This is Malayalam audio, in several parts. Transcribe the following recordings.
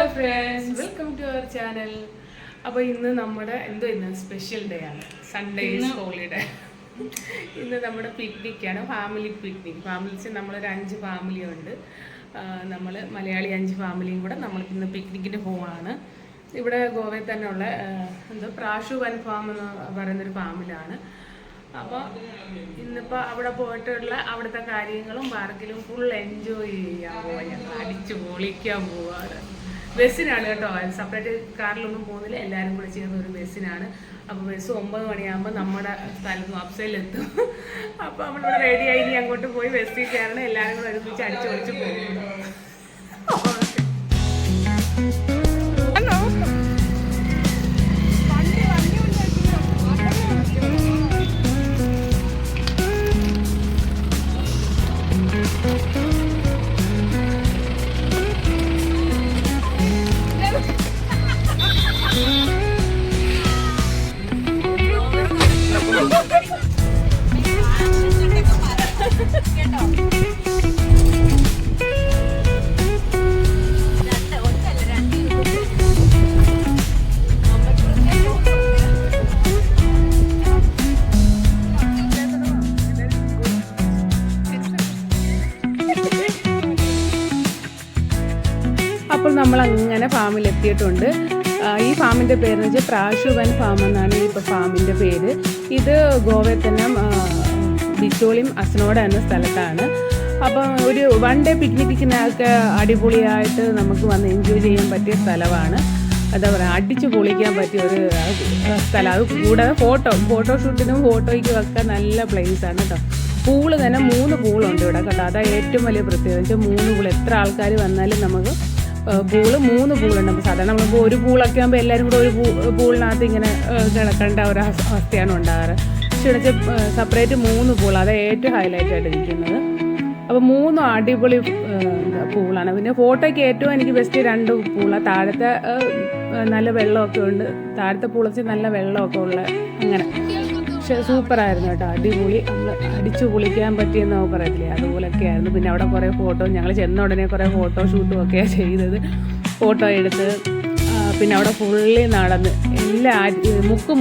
Hello friends welcome to our channel അപ്പോൾ ഇന്ന് നമ്മുടെ എന്തോ ഇന്ന് സ്പെഷ്യൽ ഡേ ആണ്. സൺഡേ ഹോളിഡേ ഇന്ന് നമ്മുടെ പിക്നിക്കാണ് ഫാമിലി പിക്നിക് ഫാമിലിസ് നമ്മളൊരു അഞ്ച് ഫാമിലി ഉണ്ട്. നമ്മൾ മലയാളി അഞ്ച് ഫാമിലിയും കൂടെ നമ്മൾ ഇന്ന് പിക്നിക്കിന് പോവാണ്. ഇവിടെ ഗോവയിൽ തന്നെയുള്ള ഉള്ള എന്തോ പ്രാഷു വൻ ഫാം എന്ന് പറയുന്നൊരു ഫാമിലാണ് അപ്പോൾ ഇന്നിപ്പോൾ അവിടെ പോയിട്ടുള്ള അവിടുത്തെ കാര്യങ്ങളും പാർക്കിലും ഫുൾ എൻജോയ് ചെയ്യാൻ പോവാ. ഞങ്ങൾ അടിച്ചു പൊളിക്കാൻ പോവാണ്. ബസ്സിനാണ് കേട്ടോ. സെപ്പറേറ്റ് കാറിലൊന്നും പോകുന്നില്ല. എല്ലാവരും കൂടെ ചേർന്ന ഒരു ബസ്സിനാണ്. അപ്പോൾ ബസ് ഒമ്പത് മണിയാകുമ്പോൾ നമ്മുടെ സ്ഥലത്ത് അപ്സയിലെത്തും അപ്പോൾ നമ്മൾ റെഡി ആയി ഇനി അങ്ങോട്ട് പോയി ബസ്സിൽ കയറണം. എല്ലാവരും കൂടെ ഒരുമിച്ച് അടിച്ചു പൊളിച്ച് നമ്മൾ അങ്ങനെ ഫാമിൽ എത്തിയിട്ടുണ്ട്. ആ, ഈ ഫാമിന്റെ പേരെന്ന് വെച്ചാൽ പ്രാശുവൻ ഫാം എന്നാണ് ഈ ഫാമിന്റെ പേര്. ഇത് ഗോവയിൽ തന്നെ ബിറ്റോളിയും അസനോട് എന്ന സ്ഥലത്താണ്. അപ്പം ഒരു വൺ ഡേ പിക്നിക്കിനൊക്കെ അടിപൊളിയായിട്ട് നമുക്ക് വന്ന് എൻജോയ് ചെയ്യാൻ പറ്റിയ സ്ഥലമാണ്. എന്താ പറയുക അടിച്ചു പൊളിക്കാൻ പറ്റിയ ഒരു സ്ഥലം. അത് കൂടാതെ ഫോട്ടോ ഫോട്ടോ ഷൂട്ടിനും ഫോട്ടോയ്ക്കും ഒക്കെ നല്ല പ്ലേസാണ് കേട്ടോ. പൂൾ തന്നെ മൂന്ന് പൂളുണ്ട് ഇവിടെ കേട്ടോ. അതാണ് ഏറ്റവും വലിയ പ്രത്യേകത. വെച്ചാൽ മൂന്ന് പൂൾ എത്ര ആൾക്കാർ വന്നാലും നമുക്ക് പൂൾ മൂന്ന് പൂളുണ്ട്. അപ്പോൾ സാധാരണ നമ്മളിപ്പോൾ ഒരു പൂളൊക്കെ ആകുമ്പോൾ എല്ലാവരും കൂടെ ഒരു പൂ പൂളിനകത്ത് ഇങ്ങനെ കിടക്കേണ്ട ഒരു അവസ്ഥ- അവസ്ഥയാണ് ഉണ്ടാകാറ്. പക്ഷേ വെച്ചാൽ സെപ്പറേറ്റ് മൂന്ന് പൂൾ അതാണ് ഏറ്റവും ഹൈലൈറ്റ് ആയിട്ട് ഇരിക്കുന്നത് അപ്പോൾ മൂന്ന് അടിപൊളി പൂളാണ്. പിന്നെ ഫോട്ടോയ്ക്ക് ഏറ്റവും എനിക്ക് ബെസ്റ്റ് രണ്ട് പൂളാണ് താഴത്തെ നല്ല വെള്ളമൊക്കെ ഉണ്ട്. താഴത്തെ പൂളച്ച് നല്ല വെള്ളമൊക്കെ ഉള്ള അങ്ങനെ. പക്ഷെ സൂപ്പറായിരുന്നു കേട്ടോ. അടിപൊളി. നമ്മൾ അടിച്ചു പൊളിക്കാൻ പറ്റിയെന്ന് പറയത്തില്ലേ? അതുപോലൊക്കെ ആയിരുന്നു. പിന്നെ അവിടെ കുറേ ഫോട്ടോ ഞങ്ങൾ ചെന്ന ഉടനെ കുറേ ഫോട്ടോ ഷൂട്ടും ഒക്കെ ചെയ്തത്. ഫോട്ടോ എടുത്ത് പിന്നെ അവിടെ ഫുള്ളി നടന്ന്. എല്ലാ മുക്ക്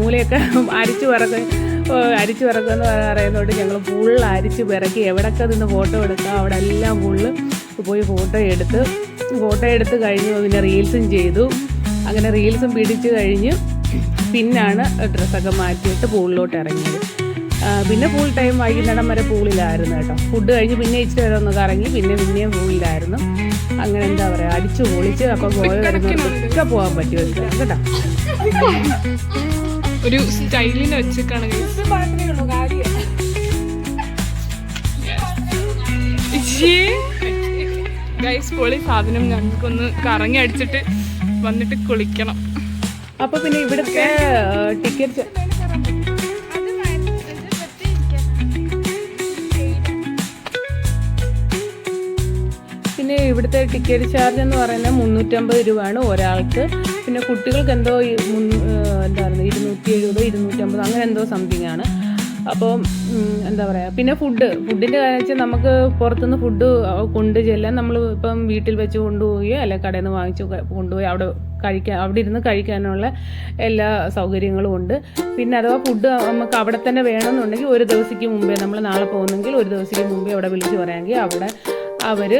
മൂലയൊക്കെ അരിച്ചു പറക്ക് അരിച്ചു പിറക്കെന്ന് പറയുന്നതുകൊണ്ട് ഞങ്ങൾ ഫുള്ള് അരിച്ച് പിറക്കി എവിടെയൊക്കെ നിന്ന് ഫോട്ടോ എടുക്കാം അവിടെ എല്ലാം ഫുള്ള് പോയി ഫോട്ടോ എടുത്ത്. ഫോട്ടോ എടുത്ത് കഴിഞ്ഞു പിന്നെ റീൽസും ചെയ്തു. അങ്ങനെ റീൽസും പിടിച്ചു കഴിഞ്ഞ് പിന്നാണ് ഡ്രസ്സൊക്കെ മാറ്റിയിട്ട് പൂളിലോട്ട് ഇറങ്ങിയത്. പിന്നെ ഫുൾ ടൈം വൈകുന്നേരം വരെ പൂളിലായിരുന്നു കേട്ടോ. ഫുഡ് കഴിഞ്ഞ് പിന്നെ ഇച്ചിരി വരെ ഒന്ന് കറങ്ങി പിന്നെ പിന്നെയും പൂളിലായിരുന്നു. അങ്ങനെ എന്താ പറയുക അടിച്ചു പൊളിച്ച് അപ്പോൾ ഗോവ വരുന്നവർക്കൊക്കെ പോകാൻ പറ്റിയ ഒരു സ്ഥലം കേട്ടോ. ഒരു സ്റ്റൈലിന് വെച്ചിട്ടാണെങ്കിൽ ഗൈസ് പൊളി സാധനം ഞങ്ങൾക്കൊന്ന് കറങ്ങി അടിച്ചിട്ട് വന്നിട്ട് കുളിക്കണം. അപ്പോൾ പിന്നെ ഇവിടുത്തെ ടിക്കറ്റ് പിന്നെ ഇവിടുത്തെ ടിക്കറ്റ് ചാർജ് എന്ന് പറയുന്നത് മുന്നൂറ്റമ്പത് രൂപയാണ് ഒരാൾക്ക്. പിന്നെ കുട്ടികൾക്ക് എന്തോ എന്താ പറയുക ഇരുന്നൂറ്റി എഴുപത് ഇരുന്നൂറ്റമ്പത് അങ്ങനെ എന്തോ സംതിങ് ആണ്. അപ്പോൾ എന്താ പറയുക പിന്നെ ഫുഡ് ഫുഡിന്റെ കാര്യം വെച്ചാൽ നമുക്ക് പുറത്തുനിന്ന് ഫുഡ് കൊണ്ട് ചെല്ലാൻ നമ്മൾ ഇപ്പം വീട്ടിൽ വെച്ച് കൊണ്ടുപോവുകയോ അല്ലെ കടയിൽ നിന്ന് വാങ്ങിച്ച് കൊണ്ടുപോയി അവിടെ കഴിക്കാൻ അവിടെ ഇരുന്ന് കഴിക്കാനുള്ള എല്ലാ സൗകര്യങ്ങളും ഉണ്ട്. പിന്നെ അഥവാ ഫുഡ് നമുക്ക് അവിടെ തന്നെ വേണമെന്നുണ്ടെങ്കിൽ ഒരു ദിവസത്തേക്ക് മുമ്പേ നമ്മൾ നാളെ പോകുന്നെങ്കിൽ ഒരു ദിവസത്തേക്ക് മുമ്പേ അവിടെ വിളിച്ച് പറയാമെങ്കിൽ അവിടെ അവർ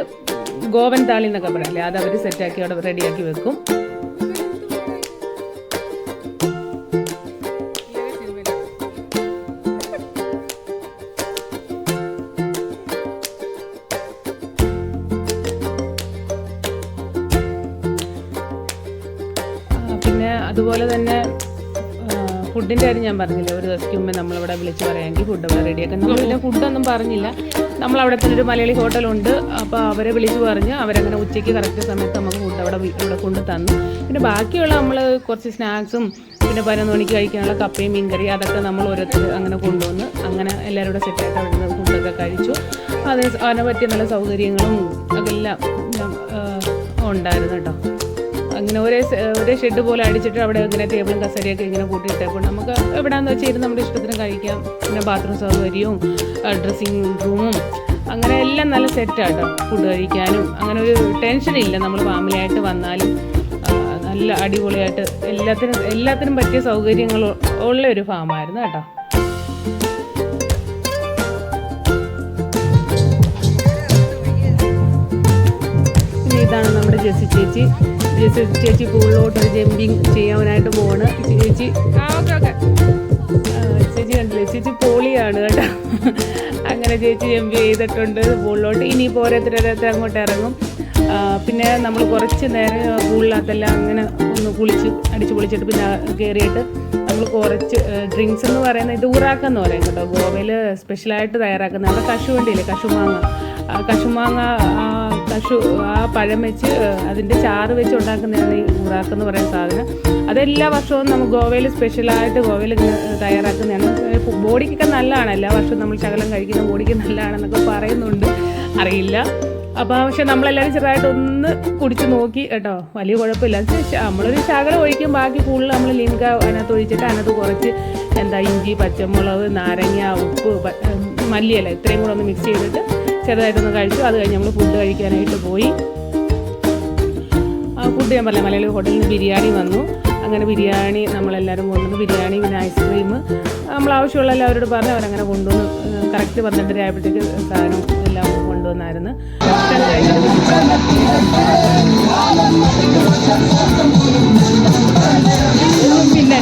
ഗോവൻ താളി എന്നൊക്കെ പറയില്ലേ അത് അവർ സെറ്റാക്കി അവിടെ റെഡിയാക്കി വെക്കും. അതുപോലെ തന്നെ ഫുഡിന്റെ കാര്യം ഞാൻ പറഞ്ഞില്ല ഒരു ദിവസം മുമ്പേ നമ്മളിവിടെ വിളിച്ച് പറയാമെങ്കിൽ ഫുഡ് റെഡിയാക്കാൻ നമ്മൾ പിന്നെ ഫുഡൊന്നും പറഞ്ഞില്ല. നമ്മൾ അവിടെ തന്നെ ഒരു മലയാളി ഹോട്ടലുണ്ട് അപ്പോൾ അവരെ വിളിച്ച് പറഞ്ഞ് അവരങ്ങനെ ഉച്ചയ്ക്ക് കറക്റ്റ് സമയത്ത് നമുക്ക് ഫുഡ് അവിടെ അവിടെ കൊണ്ട് തന്നു. പിന്നെ ബാക്കിയുള്ള നമ്മൾ കുറച്ച് സ്നാക്സും പിന്നെ പതിനൊന്ന് മണിക്ക് കഴിക്കാനുള്ള കപ്പയും മീൻകറി അതൊക്കെ നമ്മൾ ഓരോരുത്തർ അങ്ങനെ കൊണ്ടുവന്ന് അങ്ങനെ എല്ലാവരും കൂടെ സെറ്റായിട്ട് അവിടെ നിന്ന് ഫുഡൊക്കെ കഴിച്ചു. അതിന് അതിനെ പറ്റിയ നല്ല സൗകര്യങ്ങളും അതെല്ലാം ഉണ്ടായിരുന്നു കേട്ടോ. അങ്ങനെ ഒരേ ഒരേ ഷെഡ് പോലെ അടിച്ചിട്ട് അവിടെ ഇങ്ങനെ ടേബിളും കസേരയൊക്കെ ഇങ്ങനെ കൂട്ടിയിട്ടപ്പോൾ നമുക്ക് എവിടെയാണെന്ന് വെച്ചാൽ ഇരുന്ന് നമ്മുടെ ഇഷ്ടത്തിന് കഴിക്കാം. പിന്നെ ബാത്റൂം സൗകര്യവും ഡ്രസ്സിങ് റൂമും അങ്ങനെ എല്ലാം നല്ല സെറ്റാട്ടോ ഫുഡ് കഴിക്കാനും. അങ്ങനെ ഒരു ടെൻഷൻ ഇല്ല. നമ്മൾ ഫാമിലിയായിട്ട് വന്നാലും നല്ല അടിപൊളിയായിട്ട് എല്ലാത്തിനും എല്ലാത്തിനും പറ്റിയ സൗകര്യങ്ങൾ ഉള്ള ഒരു ഫാമായിരുന്നു കേട്ടോ. ജെസി ചേച്ചി. ജെസി ചേച്ചി പൂളിലോട്ട് ഒരു ജമ്പിങ് ചെയ്യാനായിട്ട് പോണ് ചേച്ചി ചേച്ചി കണ്ടില്ലേ? ചേച്ചി പോളിയാണ് കേട്ടോ. അങ്ങനെ ചേച്ചി ജമ്പ് ചെയ്തിട്ടുണ്ട് പൂളിലോട്ട് ഇനി ഓരോരുത്തരോരോരുത്തർ അങ്ങോട്ട് ഇറങ്ങും. പിന്നെ നമ്മൾ കുറച്ച് നേരം പൂളിനകത്തെല്ലാം അങ്ങനെ ഒന്ന് കുളിച്ച് അടിച്ച് പൊളിച്ചിട്ട് പിന്നെ കയറിയിട്ട് നമ്മൾ കുറച്ച് ഡ്രിങ്ക്സ് എന്ന് പറയുന്നത് ഇത് ഊറാക്ക എന്ന് പറയും കേട്ടോ ഗോവയിൽ സ്പെഷ്യലായിട്ട് തയ്യാറാക്കുന്ന അവിടെ കശുവണ്ടിയില്ലേ കശുമാങ്ങ. കശുമാങ്ങ കശു ആ പഴം വെച്ച് അതിന്റെ ചാറ് വെച്ച് ഉണ്ടാക്കുന്നതാണ് ഈ ഊറാക്ക് എന്ന് പറയുന്ന സാധനം. അതെല്ലാ വർഷവും നമുക്ക് ഗോവയിൽ സ്പെഷ്യലായിട്ട് ഗോവയിൽ തയ്യാറാക്കുന്നതാണ്. ബോഡിക്കൊക്കെ നല്ലതാണ്. എല്ലാ വർഷവും നമ്മൾ ശകലം കഴിക്കുന്ന ബോഡിക്ക് നല്ലതാണെന്നൊക്കെ പറയുന്നുണ്ട്. അറിയില്ല. അപ്പോൾ പക്ഷെ നമ്മളെല്ലാവരും ചെറുതായിട്ട് ഒന്ന് കുടിച്ച് നോക്കി കേട്ടോ. വലിയ കുഴപ്പമില്ല. നമ്മളൊരു ശകലം ഒഴിക്കും. ബാക്കി കൂടുതൽ നമ്മൾ ലിങ്ക അതിനകത്ത് ഒഴിച്ചിട്ട് അതിനകത്ത് കുറച്ച് എന്താ ഇഞ്ചി പച്ചമുളക് നാരങ്ങ ഉപ്പ് മല്ലിയല്ല ഇത്രയും കൂടെ ഒന്ന് മിക്സ് ചെയ്തിട്ട് ചെറുതായിട്ടൊന്ന് കഴിച്ചു. അത് കഴിഞ്ഞ് നമ്മൾ ഫുഡ് കഴിക്കാനായിട്ട് പോയി. ഫുഡ് ഞാൻ പറഞ്ഞ മലയാളി ഹോട്ടലിൽ നിന്ന് ബിരിയാണി വന്നു. അങ്ങനെ ബിരിയാണി നമ്മളെല്ലാവരും കൊണ്ടുവന്നു. ബിരിയാണി പിന്നെ ഐസ്ക്രീം. നമ്മൾ ആവശ്യമുള്ള എല്ലാവരോട് പറഞ്ഞ് അവരങ്ങനെ കൊണ്ടുവന്ന് കറക്റ്റ് പന്ത്രണ്ടര ആയപ്പോഴത്തേക്ക് സാധനം എല്ലാം കൊണ്ടുവന്നായിരുന്നു. പിന്നെ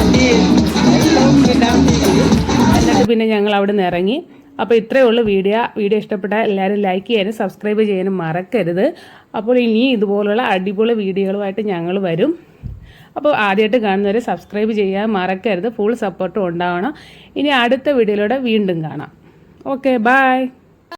പിന്നെ ഞങ്ങൾ അവിടെ നിന്ന് ഇറങ്ങി. അപ്പോൾ ഇത്രയേ ഉള്ളൂ വീഡിയോ. വീഡിയോ ഇഷ്ടപ്പെട്ട എല്ലാവരും ലൈക്ക് ചെയ്യാനും സബ്സ്ക്രൈബ് ചെയ്യാനും മറക്കരുത്. അപ്പോൾ ഇനി ഇതുപോലുള്ള അടിപൊളി വീഡിയോകളുമായിട്ട് ഞങ്ങൾ വരും. അപ്പോൾ ആദ്യമായിട്ട് കാണുന്നവരെ സബ്സ്ക്രൈബ് ചെയ്യാൻ മറക്കരുത്. ഫുൾ സപ്പോർട്ടും ഉണ്ടാവണം. ഇനി അടുത്ത വീഡിയോയിലൂടെ വീണ്ടും കാണാം. Okay bye